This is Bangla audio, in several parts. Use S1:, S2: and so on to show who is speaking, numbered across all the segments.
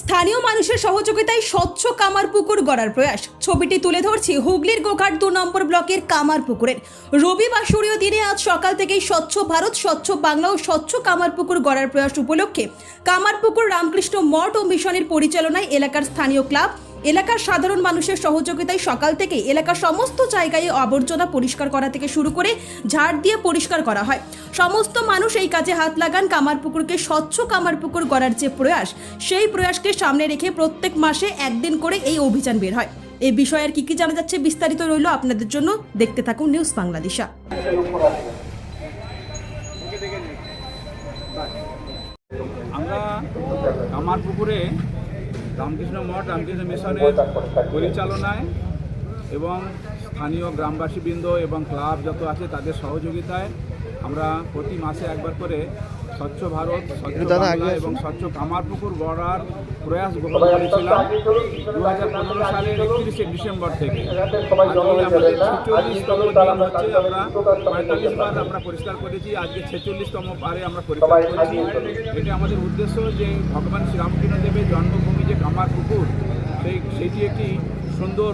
S1: স্থানীয় মানুষের সহযোগিতায় স্বচ্ছ কামার পুকুর গড়ার প্রয়াস। ছবিটি তুলে ধরছি হুগলির গোঘাট দু নম্বর ব্লকের কামার পুকুরের। রবি বাসরীয় দিনে আজ সকাল থেকেই স্বচ্ছ ভারত, স্বচ্ছ বাংলা ও স্বচ্ছ কামার পুকুর গড়ার প্রয়াস উপলক্ষে কামার পুকুর রামকৃষ্ণ মঠ ও মিশনের পরিচালনায় এলাকার স্থানীয় ক্লাব এলাকার সাধারণ মানুষের সহযোগিতায় সকাল থেকেই এলাকার সমস্ত জায়গায় আবর্জনা পরিষ্কার করা থেকে শুরু করে ঝাড় দিয়ে পরিষ্কার করা হয়। সমস্ত মানুষ এই কাজে হাত লাগান, কামারপুকুরকে স্বচ্ছ কামারপুকুর গড়ার যে প্রয়াস, সেই প্রয়াসকে সামনে রেখে প্রত্যেক মাসে একদিন করে এই অভিযান বের হয়। এই বিষয়ে আর কি কি জানা যাচ্ছে বিস্তারিত রইল আপনাদের জন্য। দেখতে থাকুন নিউজ বাংলাদেশা।
S2: আমরা আমার পুকুরে রামকৃষ্ণ মঠ রামকৃষ্ণ মিশনের পরিচালনায় এবং স্থানীয় গ্রামবাসীবৃন্দ এবং ক্লাব যত আছে তাদের সহযোগিতায় আমরা প্রতি মাসে একবার করে স্বচ্ছ ভারত স্বচ্ছ বাংলা এবং স্বচ্ছ কামার পুকুর গড়ার প্রয়াস গ্রহণ করেছিলাম দু হাজার পনেরো সালের একত্রিশে ডিসেম্বর থেকে। আমাদের ছেচল্লিশতম দিন হচ্ছে আমরা পঁয়তাল্লিশ বার আমরা পরিষ্কার করেছি আজকে ছেচল্লিশতম বারে আমরা পরিষ্কার করেছি। এটা আমাদের উদ্দেশ্য যে ভগবান শ্রীরামকৃষ্ণ দেবের যে পুকুর, সেই, সেটি একটি সুন্দর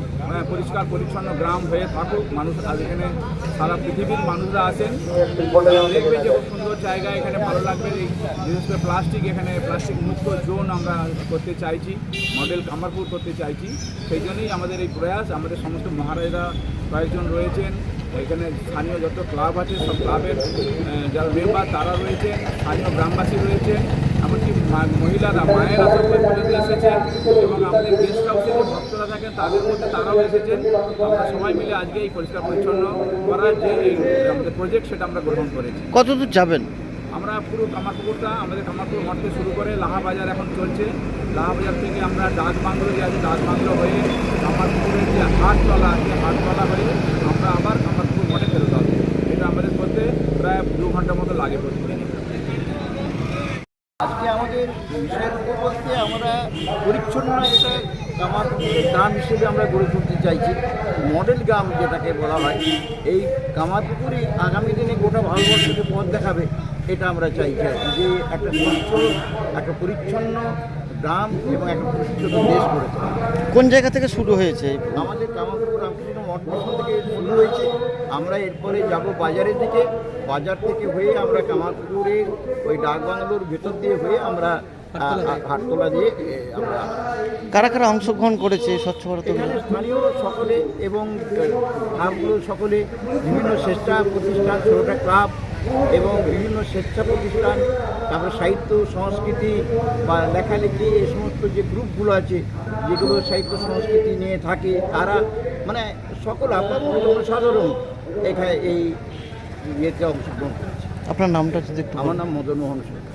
S2: পরিষ্কার, পরিচ্ছন্ন গ্রাম হয়ে থাকুক। মানুষ আজ এখানে সারা পৃথিবীর মানুষরা আসেন দেখবেন যে খুব সুন্দর জায়গা, এখানে ভালো লাগবে। এই বিশেষ করে প্লাস্টিক, এখানে প্লাস্টিক মুক্ত জোন আমরা করতে চাইছি, মডেল কামারপুর করতে চাইছি। সেই জন্যই আমাদের এই প্রয়াস, আমাদের সমস্ত মহারাজরা কয়েকজন রয়েছেন। এখানে স্থানীয় যত ক্লাব আছে, সব ক্লাবের যারা মেম্বার তারা রয়েছেন। স্থানীয় গ্রামবাসী রয়েছেন। এমনকি মহিলারা মায়েরা সব পর্যন্ত এসেছেন এবং আমাদের গেস্ট হাউসে যে ভক্তরা থাকেন তাদের মধ্যে তারাও এসেছেন। আমরা সবাই মিলে আজকে এই পরিষ্কার পরিচ্ছন্ন করার যে এই আমাদের প্রজেক্ট সেটা আমরা গ্রহণ করেছি।
S3: কত দূর যাবেন?
S2: আমরা পুরো কামারপুকুরটা আমাদের কামারপুকুর মঠ থেকে শুরু করে লাহা বাজার এখন চলছে। লাহা বাজার থেকে আমরা ডাক বাংলো যে আছে ডাক বাংলো হয়ে কামারপুকুরের যে হাটতলা আছে হাটতলা হয়ে আমরা আবার কামারপুকুর মঠে ফেরত আসব। এটা আমাদের করতে প্রায় দু ঘণ্টার মতো লাগে প্রতিদিন
S4: আজকে আমাদের বিষয়ের উপর বলতে আমরা পরিচ্ছন্ন একটা কামারপুকুরের গ্রাম হিসেবে আমরা গড়ে তুলতে চাইছি। মডেল গ্রাম যেটাকে বলা হয় এই কামারপুকুরই আগামী দিনে গোটা ভারতবর্ষকে পথ দেখাবে এটা আমরা চাইছি আর কি, যে একটা সুস্থ একটা পরিচ্ছন্ন গ্রাম এবং একটা পরিচ্ছন্ন দেশ গড়ে তোলা।
S3: কোন জায়গা থেকে শুরু হয়েছে
S4: আমাদের কামারপুকুর রামকৃষ্ণ মঠ থেকে শুরু হয়েছে। আমরা এরপরে যাব বাজারের দিকে। বাজার থেকে হয়ে আমরা কামারপুকুরের ওই ডাকবাংলোর ভেতর দিয়ে হয়ে আমরা হাটতলা দিয়ে? আমরা
S3: কারা কারা অংশগ্রহণ করেছে স্বচ্ছ ভারত
S4: স্থানীয় সকলে এবং ক্লাবগুলো সকলে বিভিন্ন স্বেচ্ছা প্রতিষ্ঠান ছোটোটা ক্লাব এবং বিভিন্ন স্বেচ্ছা প্রতিষ্ঠান তারপরে সাহিত্য সংস্কৃতি বা লেখালেখি এই সমস্ত যে গ্রুপগুলো আছে যেগুলো সাহিত্য সংস্কৃতি নিয়ে থাকে তারা মানে সকল আপনার জনসাধারণ এখানে এই ইয়েতে অংশগ্রহণ করেছে।
S3: আপনার নামটা যদি
S4: আমার নাম মদন মোহন সরকার।